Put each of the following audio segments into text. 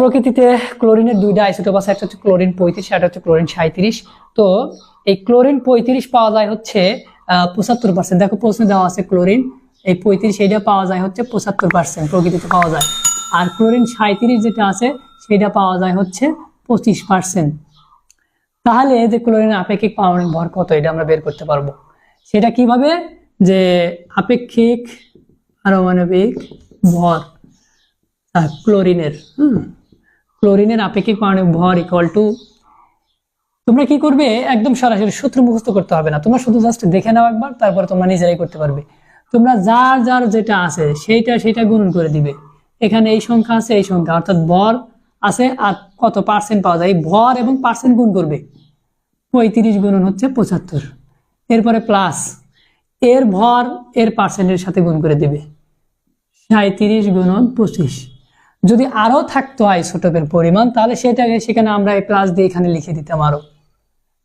প্রকৃতিতে ক্লোরিনের দুইটা আইসোটোপ আছে, একটা হচ্ছে ক্লোরিন পঁয়ত্রিশ একটা হচ্ছে ক্লোরিন সাঁত্রিশ তো এই ক্লোরিন পঁয়ত্রিশ পাওয়া যায় হচ্ছে পঁচাত্তর পার্সেন্ট দেখো প্রশ্নে দেওয়া আছে ক্লোরিন, এই পঁয়ত্রিশ এইটা পাওয়া যায় হচ্ছে পঁচাত্তর পার্সেন্ট প্রকৃতিতে পাওয়া যায়। আর ক্লোরিন সাঁত্রিশ যেটা আছে সেটা পাওয়া যায় হচ্ছে পঁচিশ পার্সেন্ট তাহলে যে ক্লোরিন আপেক্ষিক পারমাণবিক ভর কত, এটা আমরা বের করতে পারব। সেটা কীভাবে? যে আপেক্ষিক পারমাণবিক ভর। ক্লোরিনের হুম ক্লোরিনের আপেক্ষিক পারমাণবিক ভর ইকুয়াল টু তোমরা কি করবে? একদম সরাসরি সূত্র মুখস্থ করতে হবে না। তোমরা শুধু জাস্ট দেখে নাও একবার, তারপরে তোমরা নিজেরাই করতে পারবে। তোমরা যার যার যেটা আছে, সেইটা সেটা গুণন করে দিবে। এখানে এই সংখ্যা আছে, এই সংখ্যা। অর্থাৎ ভর আছে আর কত পার্সেন্ট পাওয়া যায়? ভর এবং পার্সেন্ট গুণ করবে। পঁয়ত্রিশ গুণন হচ্ছে পঁচাত্তর। এরপরে প্লাস এর ভর, এর পার্সেন্টের সাথে গুণ করে দিবে। সাঁত্রিশ গুণন পঁচিশ। যদি আরও থাকতো আইসোটোপের পরিমাণ, তাহলে সেটাকে সেখানে আমরা প্লাস দিয়ে এখানে লিখে দিতাম আরও।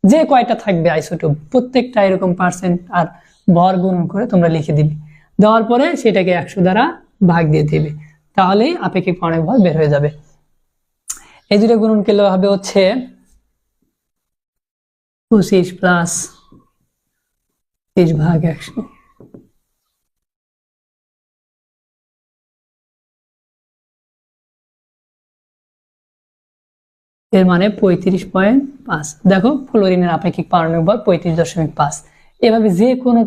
যে কয়টা থাকবে আইসোটোপ প্রত্যেকটা এরকম পার্সেন্ট আর ভর গুণন করে তোমরা লিখে দিবে। দেওয়ার পরে সেটাকে একশো দ্বারা ভাগ দিয়ে দিবে। তাহলেই আপেক্ষিক পারমাণবিক ভর বের হয়ে যাবে। এই দুটো গুণন করলে হবে হচ্ছে পঁচিশ প্লাস তেইশ ভাগ একশো। এর মানে পঁয়ত্রিশ পয়েন্ট পাঁচ। দেখো, ফ্লোরিনের আপেক্ষিক পারমাণবিক ভর পঁয়ত্রিশ দশমিক পাঁচ। এভাবে যে কোনো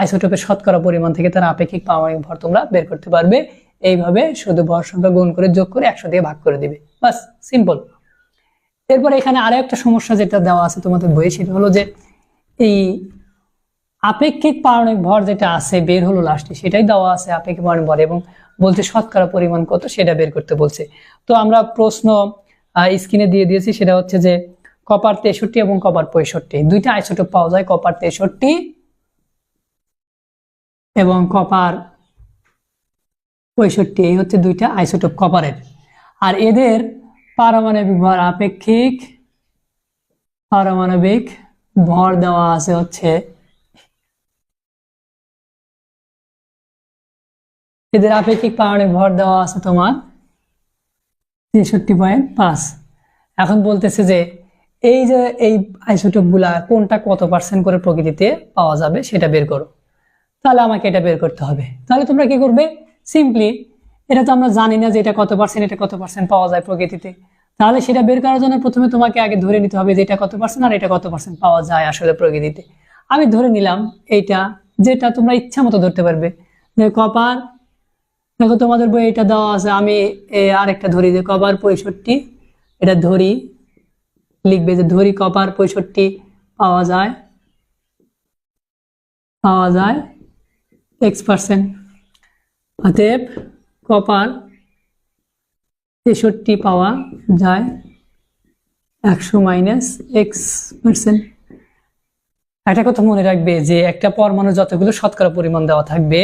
আইসোটোপের শতকরা পরিমাণ থেকে তার আপেক্ষিক পারমাণবিক ভর তোমরা বের করতে পারবে। এইভাবে শুধু ভর সংখ্যা গুণ করে যোগ করে একশো দিয়ে ভাগ করে দিবে। বাস সিম্পল। এরপর এখানে আরও একটা সমস্যা যেটা দেওয়া আছে তোমাদের বইয়ে, সেটা হলো যে এই আপেক্ষিক পারমাণবিক ভর যেটা আছে, বের হলো লাস্টে সেটাই দেওয়া আছে আপেক্ষিক পারমাণবিক ভর এবং বলছে শতকরা পরিমাণ কত, সেটা বের করতে বলছে। তো আমরা প্রশ্ন স্ক্রিনে দিয়ে দিয়েছি, সেটা হচ্ছে যে কপার তেষট্টি এবং কপার পঁয়ষট্টি। দুইটা আইসোটোপ পাওয়া যায় কপার তেষট্টি এবং কপার পঁয়ষট্টি। এই হচ্ছে দুইটা আইসোটোপ কপারের আর এদের পারমাণবিক ভর আপেক্ষিক, পারমাণবিক ভর দেওয়া আছে হচ্ছে এদের আপেক্ষিক পারমাণবিক ভর দেওয়া আছে তোমার তেষট্টি পয়েন্ট পাঁচ। এখন বলতেছে যে, এই যে এই আইসোটোপগুলা কোনটা কত পার্সেন্ট করে প্রকৃতিতে পাওয়া যাবে সেটা বের করো। তাহলে আমাকে এটা বের করতে হবে। তাহলে তোমরা কি করবে? সিম্পলি এটা তো আমরা জানি না যে এটা কত পার্সেন্ট এটা কত পার্সেন্ট পাওয়া যায় প্রকৃতিতে। তাহলে সেটা বের করার জন্য প্রথমে তোমাকে আগে ধরে নিতে হবে যে এটা কত পার্সেন্ট আর এটা কত পার্সেন্ট পাওয়া যায় আসলে প্রকৃতিতে। আমি ধরে নিলাম এইটা, যেটা তোমরা ইচ্ছা মতো ধরতে পারবে। যে কপার দেখো, তোমাদের বই এটা দেওয়া আছে, আমি, এ, আরেকটা ধরি, যে কপার পঁয়ষট্টি, এটা ধরি, লিখবে যে ধরি, কপার পঁয়ষট্টি, পাওয়া যায় পাওয়া যায় এক্স পার্সেন্ট অতএব, কপার তেষট্টি পাওয়া যায় একশো মাইনাস এক্স পার্সেন্ট একটা কথা মনে রাখবে যে একটা পরমাণু যতগুলো শতকরা পরিমাণ দেওয়া থাকবে,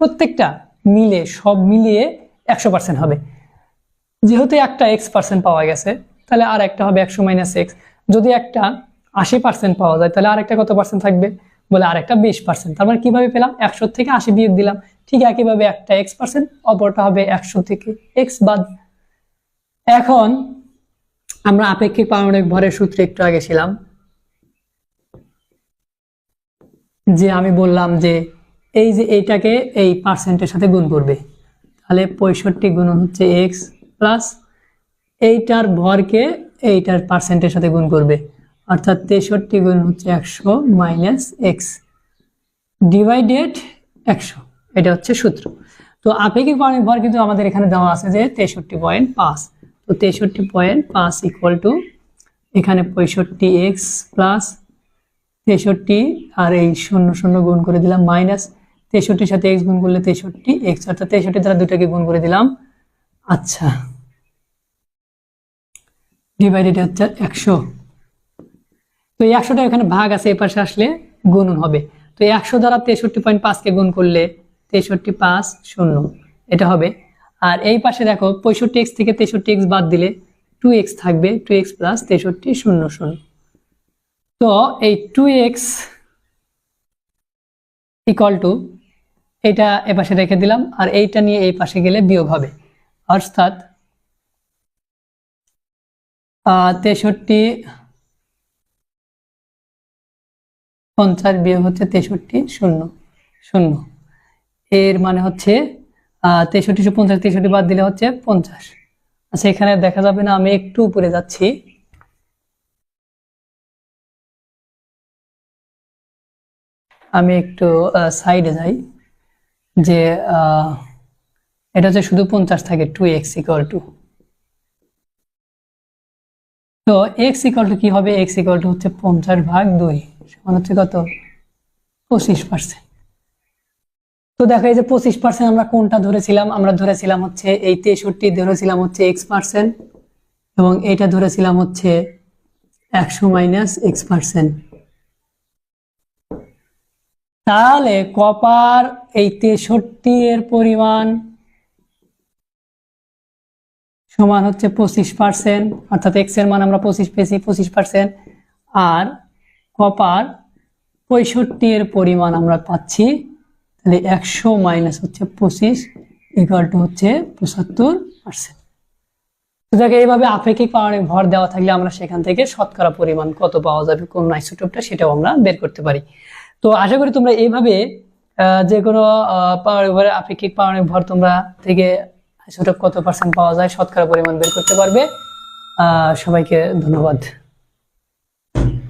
প্রত্যেকটা মিলে, সব মিলিয়ে একশো পার্সেন্ট হবে। যেহেতু একটা এক্স পার্সেন্ট পাওয়া গেছে, তাহলে আর একটা হবে একশো মাইনাস এক্স যদি একটা আশি পার্সেন্ট পাওয়া যায়, তাহলে আরেকটা কত পার্সেন্ট থাকবে? বলে আরেকটা বিশ পার্সেন্ট তার মানে কীভাবে পেলাম? একশো থেকে আশি বিয়োগ দিলাম। ঠিক একইভাবে একটা এক্স পার্সেন্ট অপরটা হবে একশো থেকে এক্স বাদ। এখন আমরা আপেক্ষিক পারমাণবিক ভরের সূত্রে একটু আগে ছিলাম, যে আমি বললাম যে এই যে এইটাকে এই পার্সেন্টের সাথে গুণ করবে। তাহলে পঁয়ষট্টি গুণ হচ্ছে এক্স প্লাস এইটার ভরকে এইটার পার্সেন্টের সাথে গুণ করবে। অর্থাৎ তেষট্টি গুণ হচ্ছে একশো মাইনাস এক্স ডিভাইডেড একশো। এটা হচ্ছে সূত্র। তো আপেক্ষিক পারমাণবিক ভর কিন্তু আমাদের এখানে দেওয়া আছে যে তেষট্টি পয়েন্ট পাঁচ। তো তেষট্টি পয়েন্ট পাঁচ ইকুয়াল টু এখানে পঁয়ষট্টি এক্স প্লাস তেষট্টি আর এই শূন্য শূন্য গুণ করে দিলাম মাইনাস তেষট্টির সাথে এক্স গুণ করলে তেষট্টি এক্স অর্থাৎ তেষট্টি দ্বারা দুটাকে গুণ করে দিলাম। আচ্ছা। ডিভাইডেড হচ্ছে একশো। তো এই একশোটা এখানে ভাগ আছে, এ পাশে আসলে গুণন হবে। তো এই একশো দ্বারা তেষট্টি পয়েন্ট পাঁচকে গুণ করলে তেষট্টি পাঁচ শূন্য। এটা হবে। আর এই পাশে দেখো, পঁয়ষট্টি এক্স থেকে তেষট্টি এক্স বাদ দিলে টু এক্স থাকবে টু এক্স প্লাস তেষট্টি শূন্য শূন্য। তো এই টু এক্স ইকুয়াল টু এটা এ পাশে রেখে দিলাম আর এইটা নিয়ে এই পাশে গেলে বিয়োগ হবে। অর্থাৎ তেষট্টি পঞ্চাশ বিয়োগ হচ্ছে তেষট্টি শূন্য শূন্য। এর মানে হচ্ছে আহ, তেষট্টি শো পঞ্চাশ তেষট্টি বাদ দিলে হচ্ছে পঞ্চাশ। আচ্ছা এখানে দেখা যাবে না আমি একটু উপরে যাচ্ছি। আমি একটু সাইডে যাই। যে এটা হচ্ছে শুধু পঞ্চাশ থাকে টু এক্স ইকুয়াল টু তো এক্স ইকুয়াল টু কি হবে? এক্স ইকুয়াল টু হচ্ছে পঞ্চাশ ভাগ দুই, সমান হচ্ছে কত? পঁচিশ পার্সেন্ট তো দেখো এই যে পঁচিশ পার্সেন্ট আমরা কোনটা ধরেছিলাম? আমরা ধরেছিলাম হচ্ছে এই তেষট্টি, ধরেছিলাম হচ্ছে এক্স পার্সেন্ট এবং এটা ধরেছিলাম হচ্ছে একশো মাইনাস এক্স পার্সেন্ট তাহলে কপার এই তেষট্টি এর পরিমাণ সমান হচ্ছে পঁচিশ পার্সেন্ট অর্থাৎ এক্সের মান আমরা পঁচিশ পেয়েছি, পঁচিশ পার্সেন্ট আর কপার পঁয়ষট্টি এর পরিমাণ আমরা পাচ্ছি, তাহলে একশো মাইনাস হচ্ছে পঁচিশ ইকুয়াল টু হচ্ছে পঁচাত্তর পার্সেন্ট দেখো, এইভাবে আপেক্ষিক পারমাণবিক ভর দেওয়া থাকলে আমরা সেখান থেকে শতকরা পরিমাণ কত পাওয়া যাবে, কোন আইসোটোপটা সেটাও আমরা বের করতে পারি। তো আশা করি তোমরা এইভাবে যে কোনো পাওয়ার ওভারে আপেক্ষিক পাওয়ার ভর তোমরা থেকে আইসোটোপ কত পার্সেন্ট পাওয়া যায়, শতকরা পরিমাণ বের করতে পারবে। সবাইকে ধন্যবাদ।